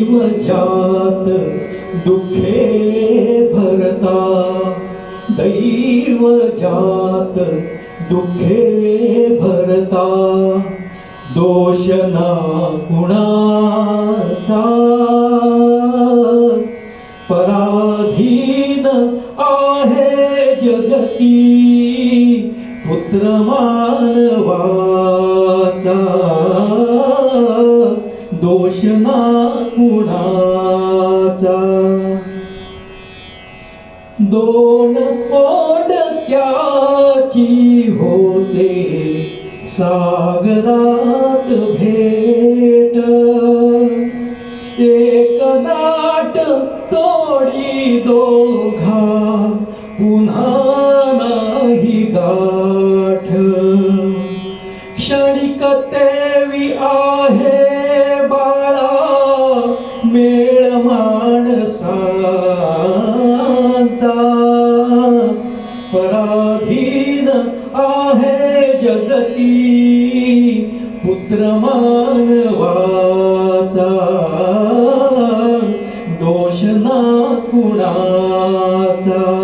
दैव दुखे भरता दैव जात दुखे भरता दोष ना कुणाचा पराधीन आहे जगती पुत्रमानवा दोष ना कुणाचा दोन ओढक्याची होते सागरात भेट. एक दाट तोडी दोघा पुन्हा नाही गाठ. क्षणिक तेवी आहे माणसांचा पराधीन आहे जगती पुत्र मानवाचा दोष ना कुणाचा?